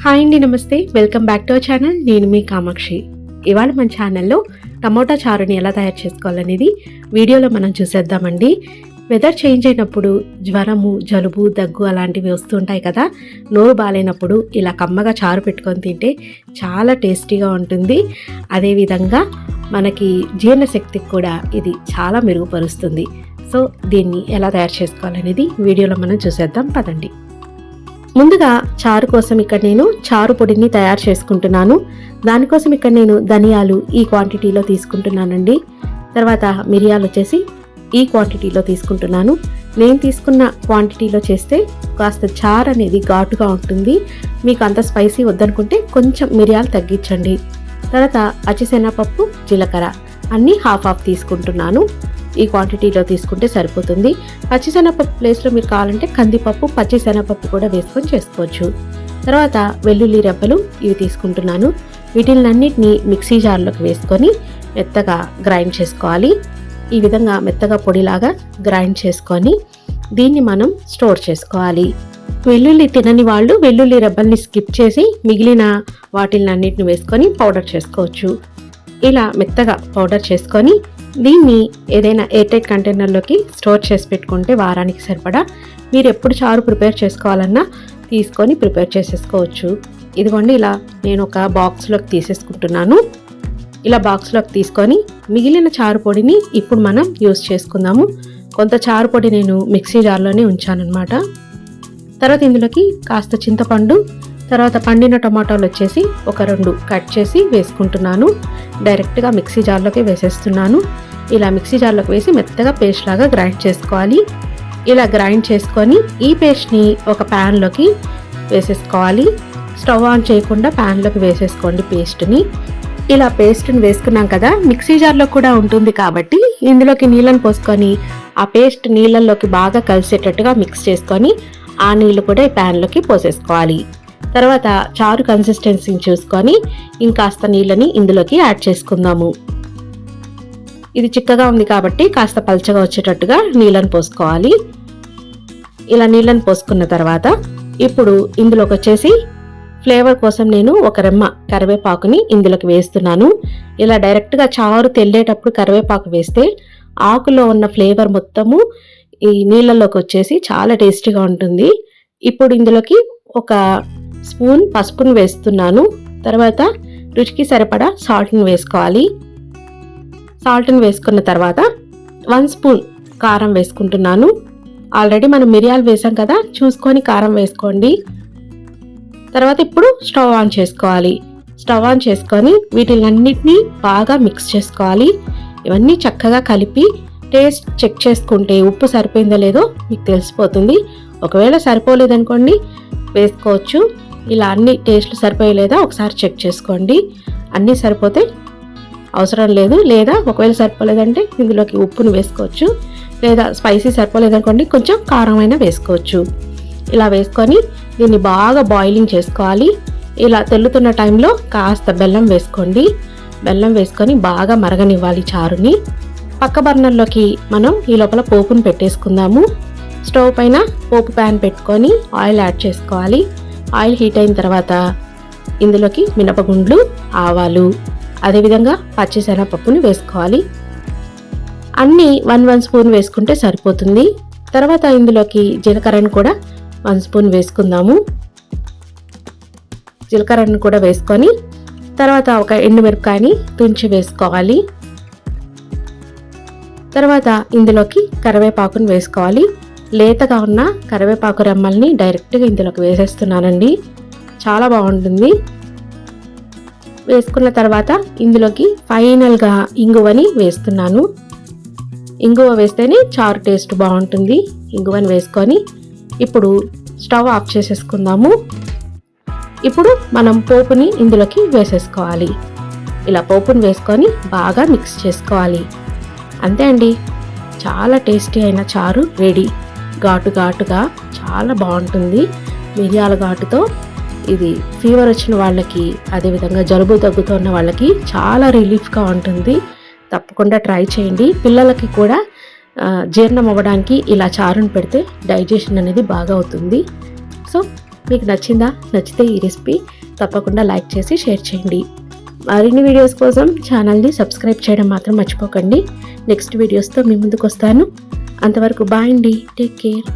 Hi అండి నమస్తే. Welcome back to our channel. నేను మీ కామాక్షి. ఇవాళ మన ఛానల్లో టమోటా చారుని ఎలా తయారు చేసుకోవాలనేది వీడియోలో మనం చూసేద్దామండి. వెదర్ చేంజ్ అయినప్పుడు జ్వరము జలుబు దగ్గు అలాంటివి వస్తుంటాయి కదా. నోరు బాగాలేనప్పుడు ఇలా కమ్మగా చారు పెట్టుకొని తింటే చాలా టేస్టీగా ఉంటుంది. అదేవిధంగా మనకి జీర్ణశక్తికి కూడా ఇది చాలా మెరుగుపరుస్తుంది. సో దీన్ని ఎలా తయారు చేసుకోవాలనేది వీడియోలో మనం చూసేద్దాం. పదండి. ముందుగా చారు కోసం ఇక్కడ నేను చారు పొడిని తయారు చేసుకుంటున్నాను. దానికోసం ఇక్కడ నేను ధనియాలు ఈ క్వాంటిటీలో తీసుకుంటున్నానండి. తర్వాత మిరియాలు వచ్చేసి ఈ క్వాంటిటీలో తీసుకుంటున్నాను. నేను తీసుకున్న క్వాంటిటీలో చేస్తే కాస్త చారు అనేది ఘాటుగా ఉంటుంది. మీకు అంత స్పైసీ వద్దనుకుంటే కొంచెం మిరియాలు తగ్గించండి. తర్వాత అచిశనగపప్పు జీలకర్ర అన్నీ హాఫ్ హాఫ్ తీసుకుంటున్నాను. ఈ క్వాంటిటీలో తీసుకుంటే సరిపోతుంది. పచ్చిశనగపప్పు ప్లేస్లో మీరు కావాలంటే కందిపప్పు పచ్చిశనగపప్పు కూడా వేసుకొని చేసుకోవచ్చు. తర్వాత వెల్లుల్లి రెబ్బలు ఇవి తీసుకుంటున్నాను. వీటిలన్నిటిని మిక్సీ జార్లోకి వేసుకొని మెత్తగా గ్రైండ్ చేసుకోవాలి. ఈ విధంగా మెత్తగా పొడిలాగా గ్రైండ్ చేసుకొని దీన్ని మనం స్టోర్ చేసుకోవాలి. వెల్లుల్లి తినని వాళ్ళు వెల్లుల్లి రెబ్బల్ని స్కిప్ చేసి మిగిలిన వాటిలన్నిటిని వేసుకొని పౌడర్ చేసుకోవచ్చు. ఇలా మెత్తగా పౌడర్ చేసుకొని దీన్ని ఏదైనా ఎయిర్టైట్ కంటైనర్లోకి స్టోర్ చేసి పెట్టుకుంటే వారానికి సరిపడా. మీరు ఎప్పుడు చారు ప్రిపేర్ చేసుకోవాలన్నా తీసుకొని ప్రిపేర్ చేసేసుకోవచ్చు. ఇదిగోండి ఇలా నేను ఒక బాక్స్లోకి తీసేసుకుంటున్నాను. ఇలా బాక్స్లోకి తీసుకొని మిగిలిన చారు పొడిని ఇప్పుడు మనం యూస్ చేసుకుందాము. కొంత చారు పొడి నేను మిక్సీ జార్లోనే ఉంచానన్నమాట. తర్వాత ఇందులోకి కాస్త చింతపండు తర్వాత పండిన టమాటాలు వచ్చేసి ఒక రెండు కట్ చేసి వేసుకుంటున్నాను. డైరెక్ట్గా మిక్సీ జార్లోకి వేసేస్తున్నాను. ఇలా మిక్సీ జార్లోకి వేసి మెత్తగా పేస్ట్ లాగా గ్రైండ్ చేసుకోవాలి. ఇలా గ్రైండ్ చేసుకొని ఈ పేస్ట్ని ఒక ప్యాన్లోకి వేసేసుకోవాలి. స్టవ్ ఆన్ చేయకుండా ప్యాన్లోకి వేసేసుకోండి పేస్ట్ని. ఇలా పేస్ట్ని వేసుకున్నాం కదా మిక్సీ జార్లో కూడా ఉంటుంది కాబట్టి ఇందులోకి నీళ్ళని పోసుకొని ఆ పేస్ట్ నీళ్ళల్లోకి బాగా కలిసేటట్టుగా మిక్స్ చేసుకొని ఆ నీళ్ళు కూడా ఈ ప్యాన్లోకి పోసేసుకోవాలి. తర్వాత చారు కన్సిస్టెన్సీని చూసుకొని ఇంకాస్త నీళ్ళని ఇందులోకి యాడ్ చేసుకుందాము. ఇది చిక్కగా ఉంది కాబట్టి కాస్త పల్చగా వచ్చేటట్టుగా నీళ్ళని పోసుకోవాలి. ఇలా నీళ్ళని పోసుకున్న తర్వాత ఇప్పుడు ఇందులోకి వచ్చేసి ఫ్లేవర్ కోసం నేను ఒక రెమ్మ కరివేపాకుని ఇందులోకి వేస్తున్నాను. ఇలా డైరెక్ట్గా చారు తెల్లేటప్పుడు కరివేపాకు వేస్తే ఆకులో ఉన్న ఫ్లేవర్ మొత్తము ఈ నీళ్ళలోకి వచ్చేసి చాలా టేస్టీగా ఉంటుంది. ఇప్పుడు ఇందులోకి ఒక స్పూన్ పసుపును వేస్తున్నాను. తర్వాత రుచికి సరిపడా సాల్ట్ని వేసుకోవాలి. సాల్ట్ని వేసుకున్న తర్వాత వన్ స్పూన్ కారం వేసుకుంటున్నాను. ఆల్రెడీ మనం మిరియాలు వేసాం కదా చూసుకొని కారం వేసుకోండి. తర్వాత ఇప్పుడు స్టవ్ ఆన్ చేసుకోవాలి. స్టవ్ ఆన్ చేసుకొని వీటిలన్నిటినీ బాగా మిక్స్ చేసుకోవాలి. ఇవన్నీ చక్కగా కలిపి టేస్ట్ చెక్ చేసుకుంటే ఉప్పు సరిపోయిందో లేదో మీకు తెలిసిపోతుంది. ఒకవేళ సరిపోలేదనుకోండి వేసుకోవచ్చు. ఇలా అన్ని టేస్ట్లు సరిపోయలేదా ఒకసారి చెక్ చేసుకోండి. అన్నీ సరిపోతే అవసరం లేదు. లేదా ఒకవేళ సరిపోలేదంటే ఇందులోకి ఉప్పును వేసుకోవచ్చు. లేదా స్పైసీ సరిపోలేదనుకోండి కొంచెం కారమైన వేసుకోవచ్చు. ఇలా వేసుకొని దీన్ని బాగా బాయిలింగ్ చేసుకోవాలి. ఇలా తెల్లుతున్న టైంలో కాస్త బెల్లం వేసుకోండి. బెల్లం వేసుకొని బాగా మరగనివ్వాలి చారుని. పక్క బర్నర్లోకి మనం ఈ లోపల పోపును పెట్టేసుకుందాము. స్టవ్ పైన పోపు ప్యాన్ పెట్టుకొని ఆయిల్ యాడ్ చేసుకోవాలి. ఆయిల్ హీట్ అయిన తర్వాత ఇందులోకి మినపగుండ్లు ఆవాలు అదేవిధంగా పచ్చిశనగపప్పుని వేసుకోవాలి. అన్నీ వన్ వన్ స్పూన్ వేసుకుంటే సరిపోతుంది. తర్వాత ఇందులోకి జీలకర్రను కూడా వన్ స్పూన్ వేసుకుందాము. జీలకర్రను కూడా వేసుకొని తర్వాత ఒక ఎండుమిరపకాయని తుంచి వేసుకోవాలి. తర్వాత ఇందులోకి కరివేపాకును వేసుకోవాలి. లేతగా ఉన్న కరివేపాకు రెమ్మల్ని డైరెక్ట్గా ఇందులోకి వేసేస్తున్నానండి. చాలా బాగుంటుంది. వేసుకున్న తర్వాత ఇందులోకి ఫైనల్గా ఇంగువని వేస్తున్నాను. ఇంగువ వేస్తేనే చారు టేస్ట్ బాగుంటుంది. ఇంగువని వేసుకొని ఇప్పుడు స్టవ్ ఆఫ్ చేసేసుకుందాము. ఇప్పుడు మనం పోపుని ఇందులోకి వేసేసుకోవాలి. ఇలా పోపుని వేసుకొని బాగా మిక్స్ చేసుకోవాలి. అంతే అండి. చాలా టేస్టీ అయిన చారు రెడీ. ఘాటు ఘాటుగా చాలా బాగుంటుంది. మిరియాల ఘాటుతో ఇది ఫీవర్ వచ్చిన వాళ్ళకి అదేవిధంగా జలుబు తగ్గుతున్న వాళ్ళకి చాలా రిలీఫ్గా ఉంటుంది. తప్పకుండా ట్రై చేయండి. పిల్లలకి కూడా జీర్ణం అవ్వడానికి ఇలా చారుని పెడితే డైజెషన్ అనేది బాగా అవుతుంది. సో మీకు నచ్చిందా? నచ్చితే ఈ రెసిపీ తప్పకుండా లైక్ చేసి షేర్ చేయండి. మరిన్ని వీడియోస్ కోసం ఛానల్ని సబ్స్క్రైబ్ చేయడం మాత్రం మర్చిపోకండి. నెక్స్ట్ వీడియోస్తో మీ ముందుకు వస్తాను. అంతవరకు బాయ్ అండి. Take care